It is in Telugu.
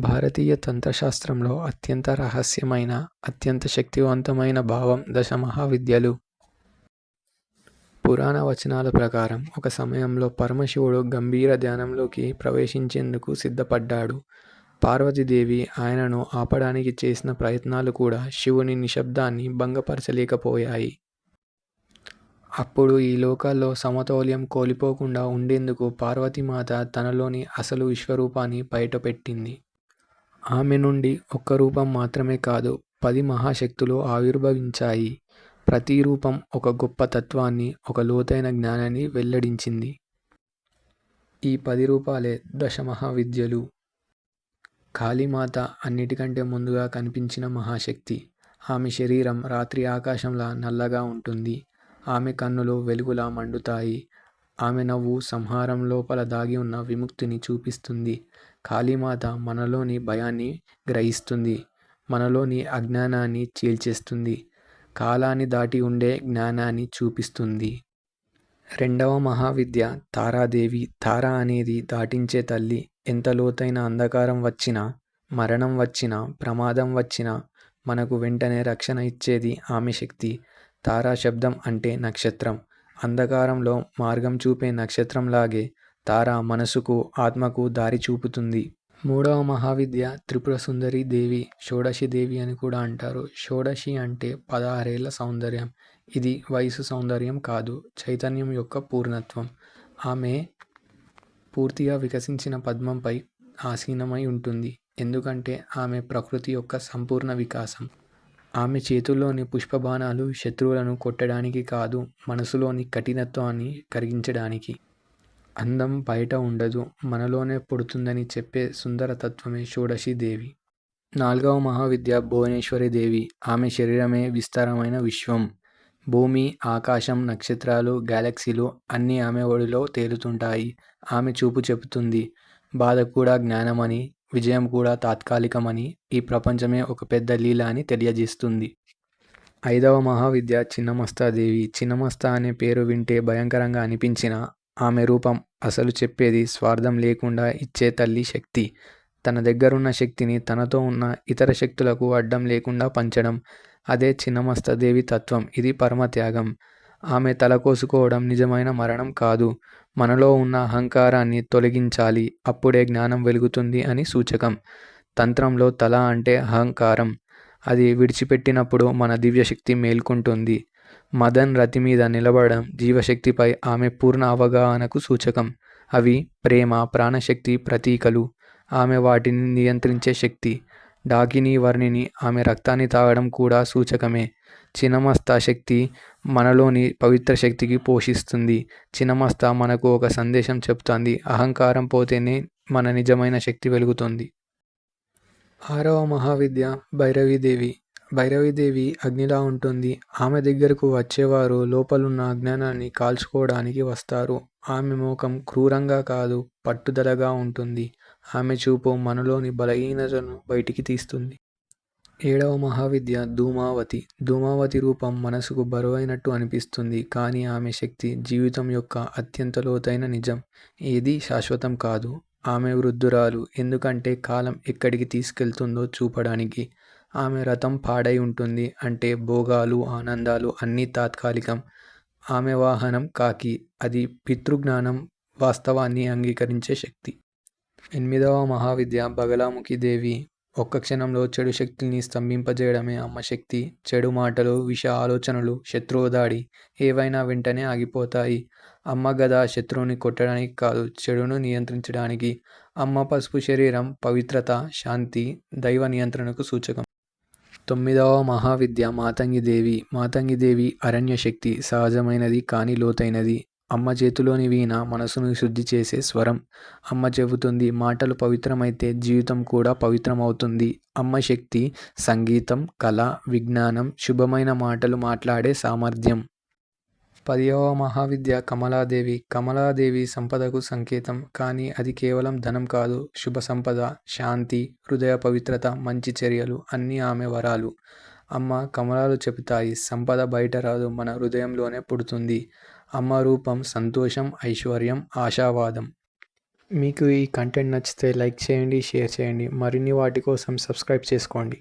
భారతీయ తంత్రశాస్త్రంలో అత్యంత రహస్యమైన, అత్యంత శక్తివంతమైన భావం దశ మహావిద్యలు. పురాణ వచనాల ప్రకారం ఒక సమయంలో పరమశివుడు గంభీర ధ్యానంలోకి ప్రవేశించేందుకు సిద్ధపడ్డాడు. పార్వతీదేవి ఆయనను ఆపడానికి చేసిన ప్రయత్నాలు కూడా శివుని నిశ్శబ్దాన్ని భంగపరచలేకపోయాయి. అప్పుడు ఈ లోకాల్లో సమతౌల్యం కోల్పోకుండా ఉండేందుకు పార్వతీమాత తనలోని అసలు విశ్వరూపాన్ని బయటపెట్టింది. ఆమె నుండి ఒక్క రూపం మాత్రమే కాదు, పది మహాశక్తులు ఆవిర్భవించాయి. ప్రతి రూపం ఒక గొప్ప తత్వాన్ని, ఒక లోతైన జ్ఞానాన్ని వెల్లడించింది. ఈ పది రూపాలే దశమహావిద్యలు కాళీమాత అన్నిటికంటే ముందుగా కనిపించిన మహాశక్తి. ఆమె శరీరం రాత్రి ఆకాశంలా నల్లగా ఉంటుంది. ఆమె కన్నులు వెలుగులా మండుతాయి. ఆమె నవ్వు సంహారం లోపల దాగి ఉన్న విముక్తిని చూపిస్తుంది. కాళీమాత మనలోని భయాన్ని గ్రహిస్తుంది. మనలోని అజ్ఞానాన్ని చీల్చేస్తుంది. కాలాన్ని దాటి ఉండే జ్ఞానాన్ని చూపిస్తుంది. రెండవ మహావిద్య తారాదేవి. తార అనేది దాటించే తల్లి. ఎంత లోతైన అంధకారం వచ్చినా, మరణం వచ్చినా, ప్రమాదం వచ్చినా మనకు వెంటనే రక్షణ ఇచ్చేది ఆమె శక్తి. తారా శబ్దం అంటే నక్షత్రం. అంధకారంలో మార్గం చూపే నక్షత్రంలాగే తార మనసుకు, ఆత్మకు దారి చూపుతుంది. మూడవ మహావిద్య త్రిపుర సుందరి దేవి షోడశి దేవి అని కూడా అంటారు. షోడశి అంటే పదహారేళ్ళ సౌందర్యం. ఇది వయసు సౌందర్యం కాదు, చైతన్యం యొక్క పూర్ణత్వం. ఆమె పూర్తిగా వికసించిన పద్మంపై ఆసీనమై ఉంటుంది. ఎందుకంటే ఆమె ప్రకృతి యొక్క సంపూర్ణ వికాసం. ఆమె చేతుల్లోని పుష్పబాణాలు శత్రువులను కొట్టడానికి కాదు, మనసులోని కఠినత్వాన్ని కరిగించడానికి. అందం బయట ఉండదు, మనలోనే పుడుతుందని చెప్పే సుందరతత్వమే షోడశీదేవి. నాల్గవ మహావిద్య భువనేశ్వరి దేవి ఆమె శరీరమే విస్తారమైన విశ్వం. భూమి, ఆకాశం, నక్షత్రాలు, గ్యాలక్సీలు అన్నీ ఆమె ఒడిలో తేలుతుంటాయి. ఆమె చూపు చెబుతుంది, బాధ కూడా జ్ఞానమని, విజయం కూడా తాత్కాలికమని, ఈ ప్రపంచమే ఒక పెద్ద లీల అని తెలియజేస్తుంది. ఐదవ మహావిద్య చిన్నమస్తాదేవి. చిన్నమస్త అనే పేరు వింటే భయంకరంగా అనిపించినా, ఆమె రూపం అసలు చెప్పేది స్వార్థం లేకుండా ఇచ్చే తల్లి శక్తి. తన దగ్గరున్న శక్తిని తనతో ఉన్న ఇతర శక్తులకు అడ్డం లేకుండా పంచడం. అదే చిన్నమస్తదేవి తత్వం. ఇది పరమత్యాగం. ఆమె తల కోసుకోవడం నిజమైన మరణం కాదు, మనలో ఉన్న అహంకారాన్ని తొలగించాలి. అప్పుడే జ్ఞానం వెలుగుతుంది అని సూచకం. తంత్రంలో తల అంటే అహంకారం. అది విడిచిపెట్టినప్పుడు మన దివ్యశక్తి మేల్కొంటుంది. మదన్ రతి మీద నిలబడడం జీవశక్తిపై ఆమె పూర్ణ అవగాహనకు సూచకం. అవి ప్రేమ, ప్రాణశక్తి ప్రతీకలు. ఆమె వాటిని నియంత్రించే శక్తి. డాకిని వర్ణిని ఆమె రక్తాన్ని తాగడం కూడా సూచకమే. చినమస్త శక్తి మనలోని పవిత్ర శక్తికి పోషిస్తుంది. చినమస్త మనకు ఒక సందేశం చెప్తుంది అహంకారం పోతేనే మన నిజమైన శక్తి వెలుగుతుంది. ఆరవ మహావిద్య భైరవీదేవి. భైరవీదేవి అగ్నిలా ఉంటుంది. ఆమె దగ్గరకు వచ్చేవారు లోపలున్న అజ్ఞానాన్ని కాల్చుకోవడానికి వస్తారు. ఆమె ముఖం క్రూరంగా కాదు, పట్టుదలగా ఉంటుంది. ఆమె చూపు మనలోని బలహీనతను బయటికి తీస్తుంది. ఏడవ మహావిద్య ధూమావతి. ధూమావతి రూపం మనసుకు బరువైనట్టు అనిపిస్తుంది. కానీ ఆమె శక్తి జీవితం యొక్క అత్యంత లోతైన నిజం. ఏది శాశ్వతం కాదు. ఆమె వృద్ధురాలు. ఎందుకంటే కాలం ఎక్కడికి తీసుకెళ్తుందో చూపడానికి. ఆమె రథం పాడై ఉంటుంది. అంటే భోగాలు, ఆనందాలు అన్నీ తాత్కాలికం. ఆమె వాహనం కాకి. అది పితృజ్ఞానం, వాస్తవాన్ని అంగీకరించే శక్తి. ఎనిమిదవ మహావిద్య బగలాముఖీదేవి. ఒక్క క్షణంలో చెడు శక్తుల్ని స్తంభింపజేయడమే అమ్మ శక్తి. చెడు మాటలు, విష ఆలోచనలు, శత్రువు దాడి ఏవైనా వెంటనే ఆగిపోతాయి. అమ్మ గద శత్రువుని కొట్టడానికి కాదు, చెడును నియంత్రించడానికి. అమ్మ పసుపు శరీరం పవిత్రత, శాంతి, దైవ నియంత్రణకు సూచకం. తొమ్మిదవ మహావిద్య మాతంగిదేవి. మాతంగిదేవి అరణ్యశక్తి. సహజమైనది కానీ లోతైనది. అమ్మ చేతిలోని వీణ మనసును శుద్ధి చేసే స్వరం. అమ్మ చెబుతుంది మాటలు పవిత్రమైతే జీవితం కూడా పవిత్రమవుతుంది. అమ్మ శక్తి సంగీతం, కళ, విజ్ఞానం, శుభమైన మాటలు మాట్లాడే సామర్థ్యం. పదివ మహావిద్య కమలాదేవి. కమలాదేవి సంపదకు సంకేతం. కానీ అది కేవలం ధనం కాదు, శుభ సంపద శాంతి, హృదయ పవిత్రత, మంచి చర్యలు అన్నీ ఆమె వరాలు. అమ్మ కమలాలు చెబుతాయి సంపద బయట రాదు మన హృదయంలోనే పుడుతుంది. అమ్మ రూపం సంతోషం, ఐశ్వర్యం, ఆశావాదం. మీకు ఈ కంటెంట్ నచ్చితే లైక్ చేయండి షేర్ చేయండి మరిన్ని వాటి కోసం సబ్స్క్రైబ్ చేసుకోండి